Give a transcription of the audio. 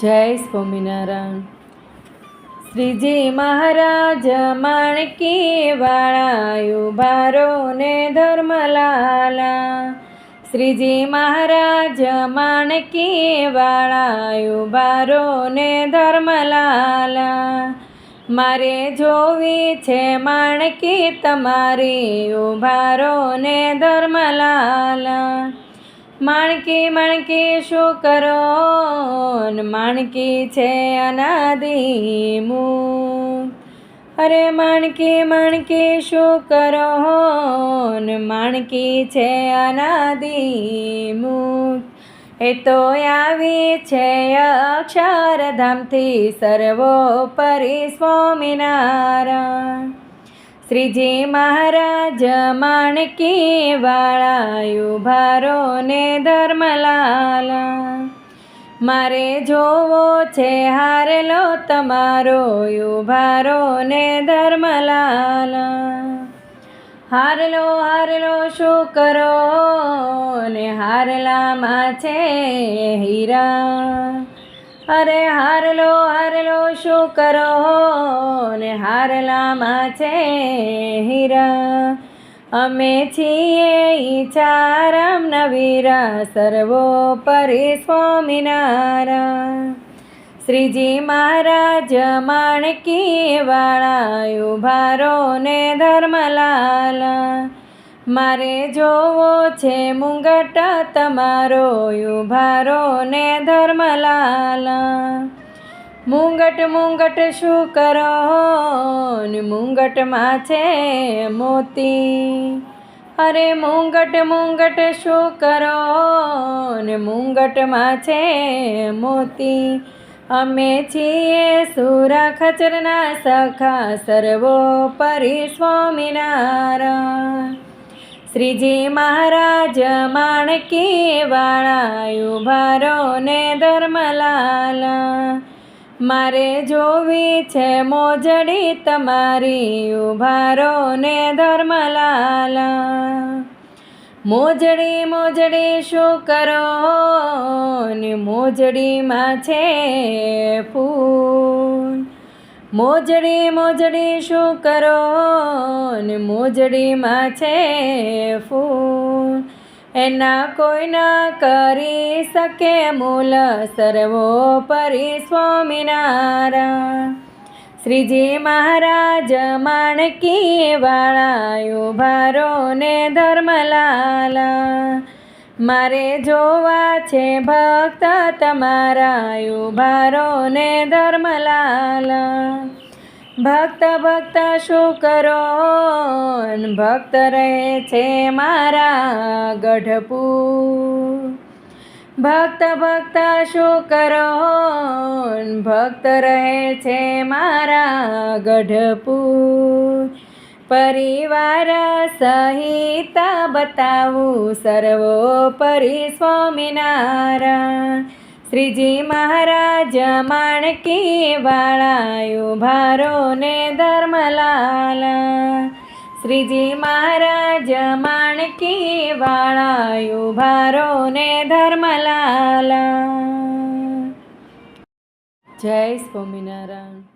જય સ્વામિનારાયણ. શ્રીજી મહારાજ માણકી વાળાયું ભારો ને ધર્મલાલા. શ્રીજી મહારાજ માણકી વાળાયું ભારો ને ધર્મલાલા. મારે જોવી છે માણકી તમારી ઉભારો ને ધર્મલાલા. માણકી માણકી શું કરો માણકી છે અનાદિમુ અરે માણકી માણકી શું કરો માણકી છે અનાદિમુ એ તો આવી છે અક્ષરધામથી સર્વોપરી સ્વામિનારાયણ. શ્રીજી મહારાજ માણકી વાળાયુ ભારો ને ધર્મલાલ. મારે જોવો છે, હારેલો તમારો યુભારો ને ધર્મલાલા. હારલો હારલો શું કરો ને હારલામાં છે હીરા? અરે હારલો હારલો શું કરો હારલામાં છે હીરા. અમે છીએ ઈચારમ નવીરા સર્વોપરી સ્વામિનારાયણ શ્રીજી મહારાજ માણકી વાળાયુ ભારો ને ધર્મલાલા. મારે જોવો છે મુંગટ તમારો યુભારો ને ધર્મલાલા. મુંગટ મુંગટ શું કરો મુંગટમાં છે મોતી? અરે મુંગટ મુંગટ શું કરો ને મુંગટમાં છે મોતી? અમે છીએ સુરા ખચરના સખા સર્વોપરી સ્વામિનારાયણ. શ્રીજી મહારાજ માણકી વાળાયુ ભારો ને ધર્મલાલા. મારે જોવી છે મોજડી તમારી ઉભારો ને ધર્મલાલા. મોજડી મોજડી શું કરો? ને મોજડીમાં છે ફૂલ. મોજડી મોજડી શું કરો? ને મોજડીમાં છે ફૂલ. એના કોઈ ના કરી શકે મૂલ સર્વોપરી સ્વામિનારાયણ. શ્રીજી મહારાજ માણકી વાળાયુ ભારો ને ધર્મલાલા. મારે જોવા છે ભક્ત તમારા ભારો ને ધર્મલાલા. ભક્ત ભક્ત શું કરો ભક્ત રહે છે મારા ગઢપુર. ભક્ત ભક્ત શું કરો ભક્ત રહે છે મારા ગઢપુર. પરિવાર સહિત બતાવું સર્વોપરી સ્વામિનારાયણ શ્રીજી મહારાજ માણકી વાળાયુ ભારો ને ધર્મલાલા. શ્રીજી મહારાજ માણકી વાળાયુ ભારો ને ધર્મલાલા. જય સ્વામિનારાયણ.